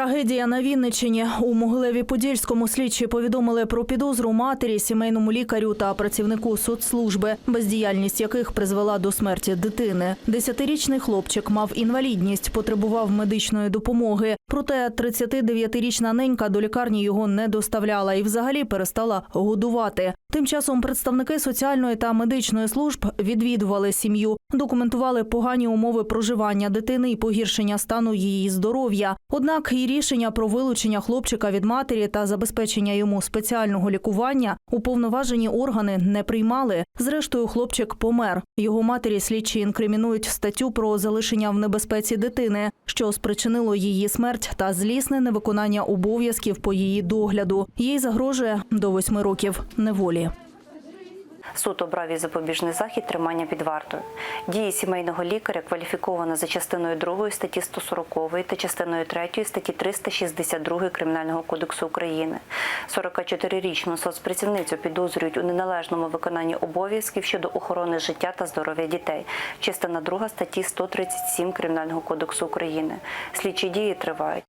Трагедія на Вінниччині. У Могилеві-Подільському слідчі повідомили про підозру матері, сімейному лікарю та працівнику соцслужби, бездіяльність яких призвела до смерті дитини. Десятирічний хлопчик мав інвалідність, потребував медичної допомоги. Проте 39-річна ненька до лікарні його не доставляла і взагалі перестала годувати. Тим часом представники соціальної та медичної служб відвідували сім'ю, документували погані умови проживання дитини і погіршення стану її здоров'я. Однак і рішення про вилучення хлопчика від матері та забезпечення йому спеціального лікування уповноважені органи не приймали. Зрештою, хлопчик помер. Його матері слідчі інкримінують статтю про залишення в небезпеці дитини, що спричинило її смерть та злісне невиконання обов'язків по її догляду. Їй загрожує до восьми років неволі. Суд обрав їй запобіжний захід тримання під вартою. Дії сімейного лікаря кваліфіковано за частиною 2 статті 140 та частиною 3 статті 362 Кримінального кодексу України. 44-річну соцпрацівницю підозрюють у неналежному виконанні обов'язків щодо охорони життя та здоров'я дітей. Частина 2 статті 137 Кримінального кодексу України. Слідчі дії тривають.